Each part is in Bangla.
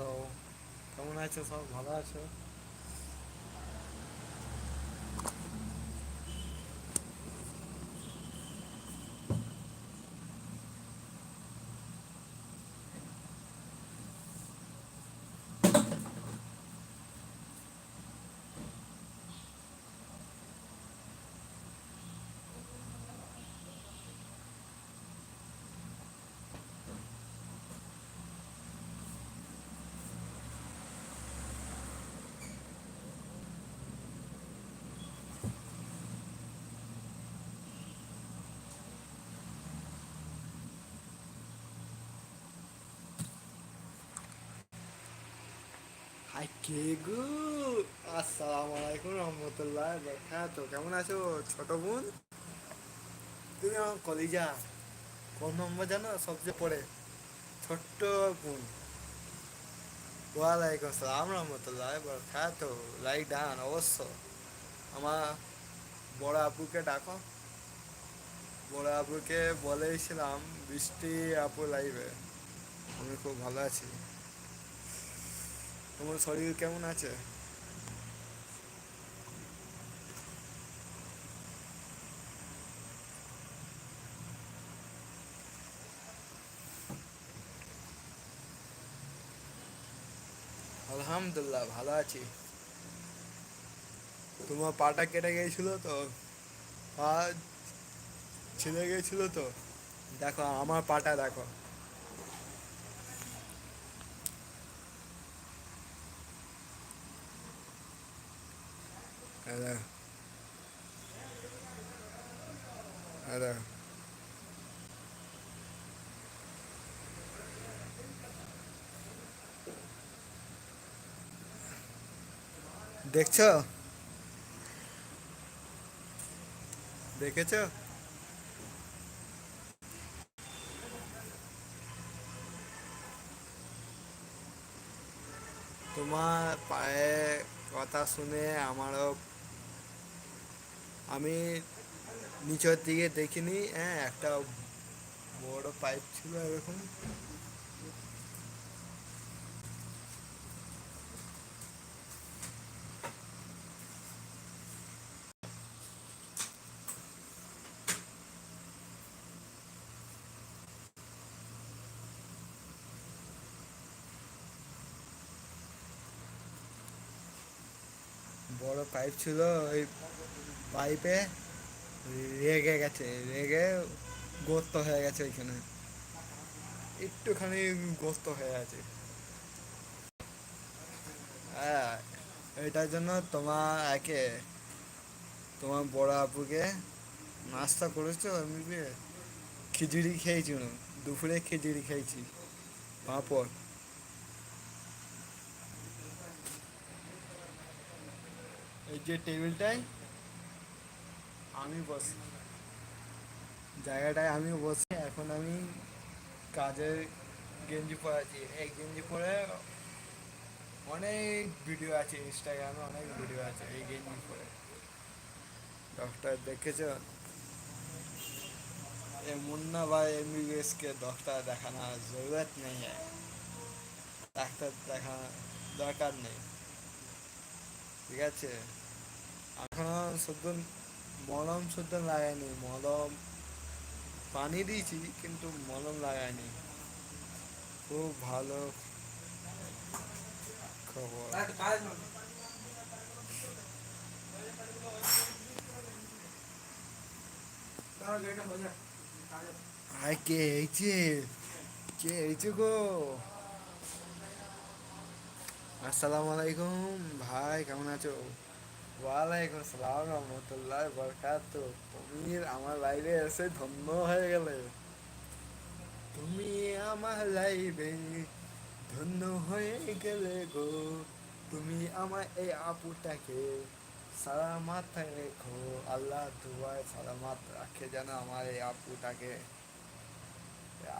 হ্যালো কেমন আছো সব? ভালো আছো হাই কে গো আসসালামু আলাইকুম রহমতুল্লাহ তো কেমন আছো ছোট বোন তুমি আমার কলিজা কোন নম্বর জানো সবচেয়ে পড়ে ছোট্ট বোন ওয়ালাইকুম আসসালাম রহমতুল্লাহ তো লাইক ডান অবশ্য আমার বড় আপুকে ডাকো বড় আপুকে বলেছিলাম বৃষ্টি আপু লাইভে আমি খুব ভালো আছি তোমার শরীর কেমন আছে? আলহামদুলিল্লাহ, ভালো আছি। তোমার পাটা কেটে গিয়েছিল তো? পা ছিঁড়ে গিয়েছিল তো? দেখো, আমার পাটা দেখো। Hello. Hello. দেখছ দেখেছ তোমার পায়ে কথা শুনে আমারও আমি নিচের দিকে দেখিনি হ্যাঁ একটা বড় পাইপ ছিল এরকম। বড় পাইপ ছিল, ওই পাইপে রেগে গেছে, রেগে গর্ত হয়ে গেছে ওইখানে। একটুখানি গর্ত হয়ে আছে। হ্যাঁ এটার জন্য তোমার একে তোমার বড় আপুকে নাস্তা করেছ এমনি খিচুড়ি খেয়েছি দুপুরে খিচুড়ি খেয়েছি, পাঁপড়। এই যে টেবিলটায় আমি বসি জায়গাটায় আমি বসি এখন আমি কাজের গেঞ্জি পরেছি এই গেঞ্জি পরে অনেক ভিডিও আছে ইনস্টাগ্রামে অনেক ভিডিও আছে এই গেঞ্জি পরে ডক্টর দেখেছ ये Munna Bhai M B B S के डॉक्टर देखाना ज़रूरत नहीं है ডাক্তার দেখা দরকার নেই ঠিক আছে এখনও শুদ্ধ মলম শুদ্ধ লাগাইনি, মলম পানি দিয়েছি, কিন্তু মলম লাগাইনি। খুব ভালো খবর। আয় কে এইছে কে এইছে গো? আসসালামু আলাইকুম। ভাই, কেমন আছো? ওয়ালাইকুম আসসালাম রহমতুল্লাহ বরকাত। তুমি আমার লাইভে এসে ধন্য হয়ে গেলে। তুমি আমার লাইভে ধন্য হয়ে গেলে গো। তুমি আমার এই আপুটাকে সালামাত রেখো। আল্লাহ দুয়ায় সালামাত রাখে যেন আমার এই আপুটাকে।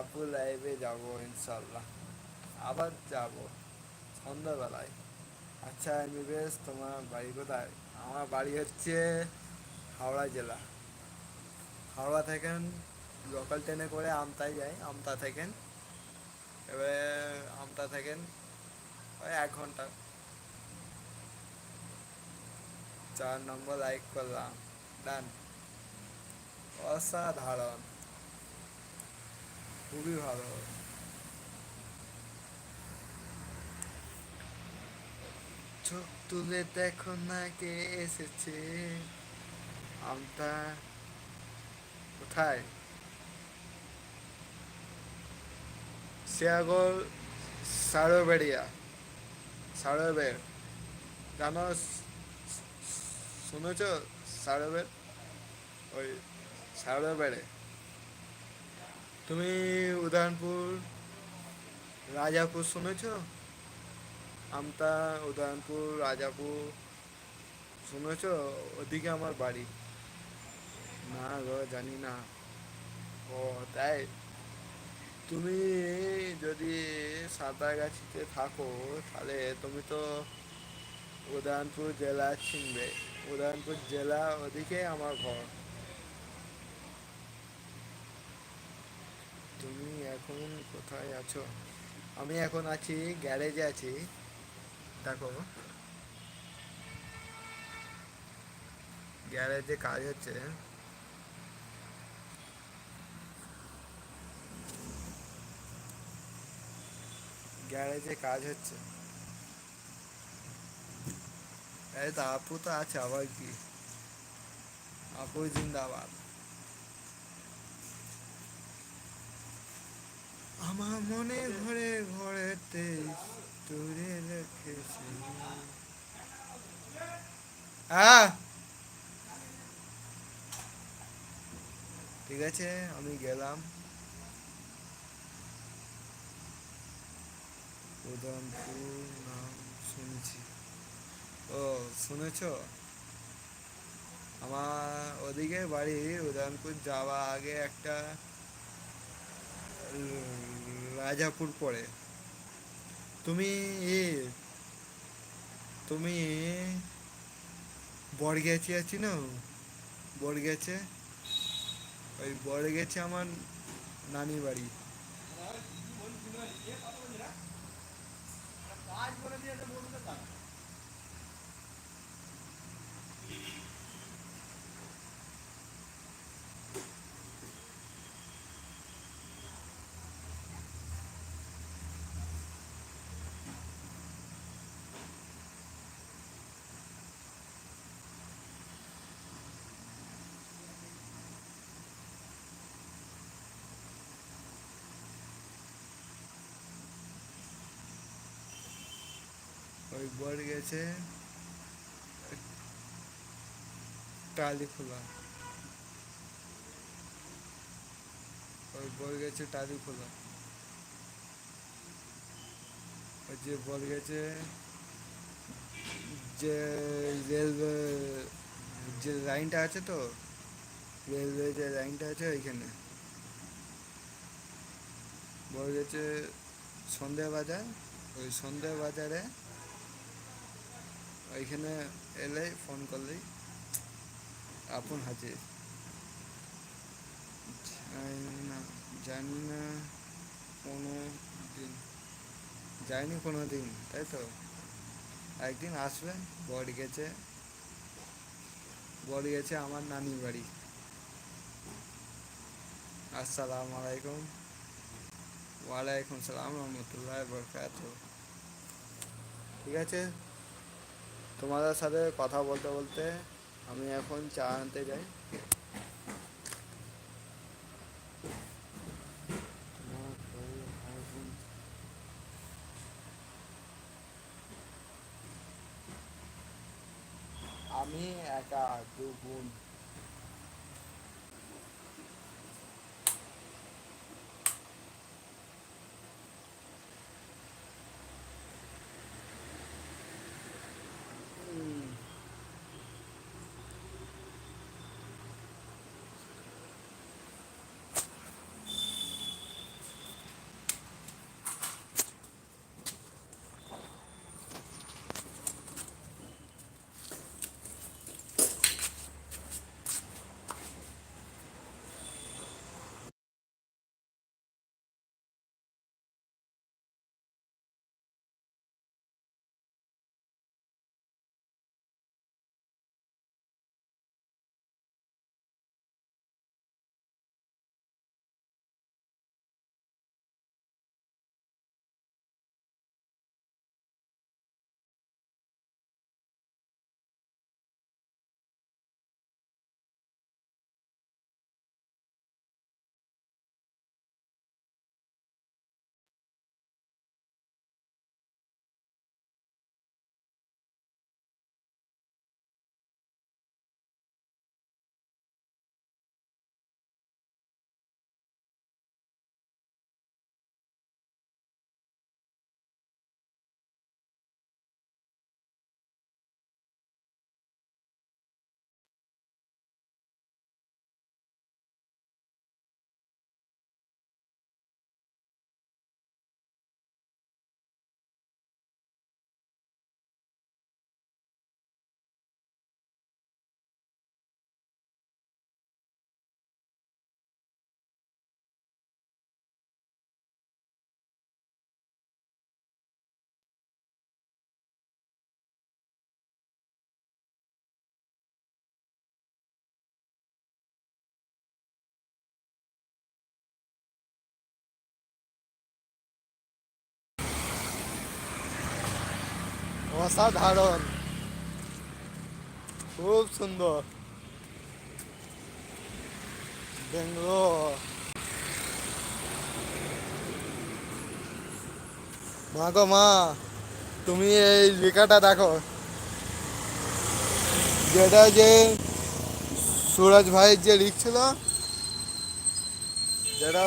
আপু লাইভে যাব ইনশাল্লাহ আবার যাব সন্ধ্যাবেলায়। আচ্ছা আমি বেশ, তোমার বাড়ি কোথায়? আমার বাড়ি হচ্ছে হাওড়া জেলা। হাওড়া থেকে লোকাল ট্রেনে করে আমতায় যাই, আমতা থেকে। এবারে আমতা থেকে এক ঘণ্টা। চার নম্বর লাইক করলাম। ডান অসাধারণ। খুবই ভালো। চোখ তুলে দেখো না কে এসেছে। আমটা কোথায়? শিয়াগর সারোবেড়িয়া সারোবের জানো, শুনেছ সারোবের ওই সারোবেড়ে তুমি উদয়নপুর রাজাপুর শুনেছ? আমতা, উদয়নপুর, রাজাপুর, শুনেছ? ওদিকে আমার বাড়ি। না গো, জানি না। ও, তাই? তুমি যদি সাঁতরাগাছিতে থাকো, তাহলে তুমি তো উদয়নপুর জেলা চিনবে। উদয়নপুর জেলা ওদিকে আমার ঘর। তুমি এখন কোথায় আছো? আমি এখন আছি, গ্যারেজে আছি। দেখো। গ্যারেজে কাজ হচ্ছে, গ্যারেজে কাজ হচ্ছে এই তো আপু তো আছে, আবার কি? আপু জিন্দাবাদ। আমার মনে ঘরে ঘরেতে রেখেছি। হ্যাঁ ঠিক আছে, আমি গেলাম। উদয়নপুর নাম শুনেছি। ও, শুনেছ? আমার ওদিকে বাড়ি উদয়নপুর যাওয়া আগে একটা রাজাপুর পড়ে। তুমি এ তুমি বরগেছে আছি না? বরগেছে ওই বরগেছে আমার নানি বাড়ি। বর গেছে টালি খোলা। ওই বর গেছে টালি খোলা। ওই যে বল গেছে, যে রেলওয়ে, যে লাইনটা আছে তো, রেলওয়ে যে লাইনটা আছে ওইখানে। বল গেছে সন্ধ্যা বাজার, ওই সন্ধ্যা বাজারে ওইখানে এলে ফোন করলেই আপন হাজির না, জানি না কোনো দিন যায়নি কোনো দিন তাই তো? একদিন আসবে বর গেছে বর গেছে আমার নানির বাড়ি। আসসালামু আলাইকুম। ওয়ালাইকুম সালাম রহমতুল্লাহ বরকাত ঠিক আছে? তোমাদের সাথে কথা বলতে বলতে আমি এখন চা আনতে যাই। আমি একা দু বোন অসাধারণ। খুব সুন্দর। বেঙ্গলোর মা গো মা, তুমি এই লেখাটা দেখো। যেটা যে সুরজ ভাই যে লিখছিল, যেটা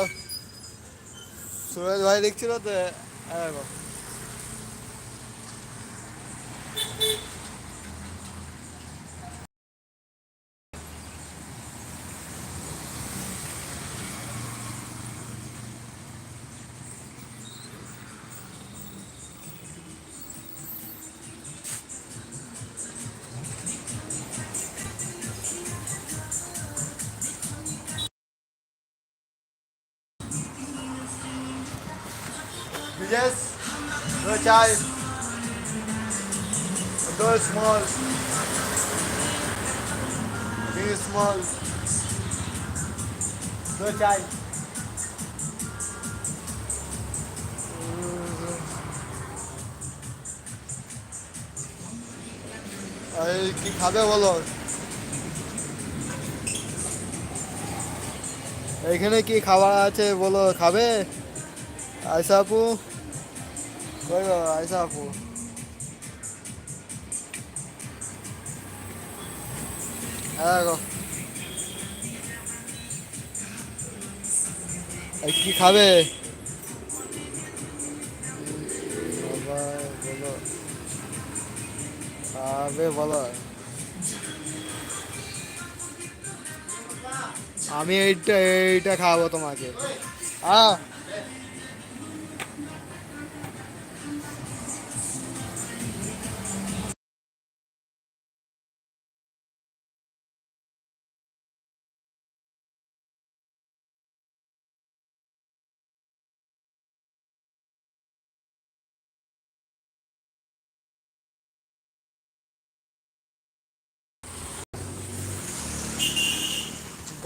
সুরজ ভাই লিখছিল, তো দেখো। No small. Be small. No chai. এই কি খাবে বলো এখানে কি খাবার আছে বলো খাবে আয়সা আপু কই গো আয়সা আপু হ্যাঁ কি খাবে বলো খাবে বলো আমি এইটা এইটা খাওয়াবো তোমাকে। আহ!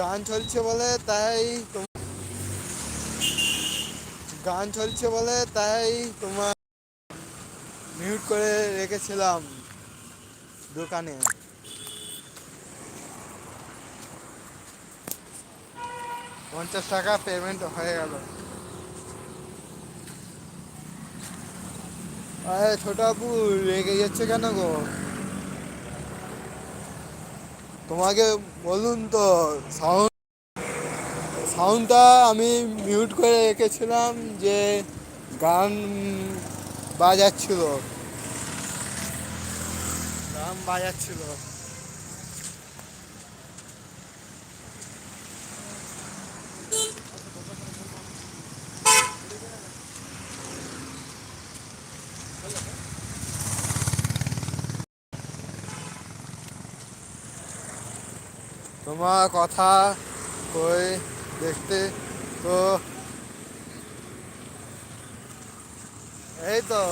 গান চলছে বলে তাই গান চলছে বলে তাই তোমার মিউট করে রেখেছিলাম দোকানে। পঞ্চাশ টাকা পেমেন্ট হয়ে গেল। আরে ছোট আপু রেগে যাচ্ছে কেন গো? তোমাকে বলুন তো সাউন্ড সাউন্ডটা আমি মিউট করে রেখেছিলাম যে গান বাজাচ্ছিল। গান বাজাচ্ছিল। তোমার কথা কই দেখতে? তো এই তো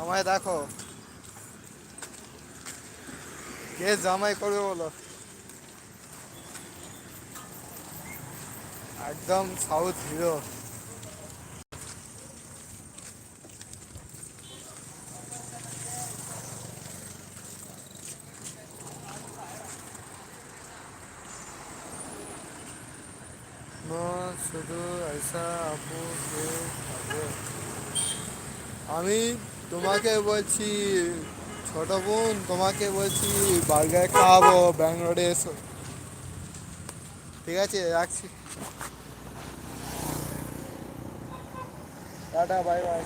আমায় দেখো। কে জামাই করবে বলো? একদম সাউথ হিরো না শুধু ऐसा আপু কে খাবে আমি তোমাকে বলছি, ছোট বোন, তোমাকে বলছি বার্গার খাওয়াবো ব্যাঙ্গালোরে এসো। ঠিক আছে, রাখছি। টাটা, বাই বাই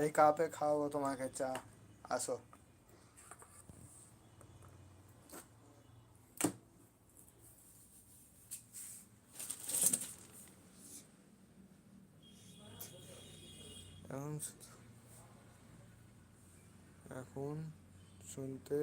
এই কাপে খাওয়াবো তোমাকে চা। আসো। এখন শুনতে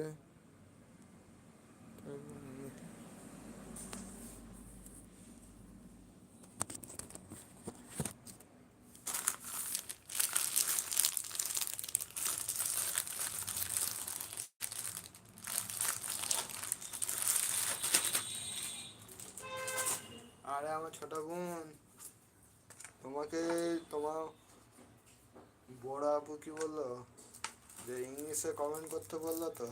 আরে আমার ছোট বোন। তোমাকে তোমার বড় আপু কি বলল? যে ইংলিশে কমেন্ট করতে বলল তো?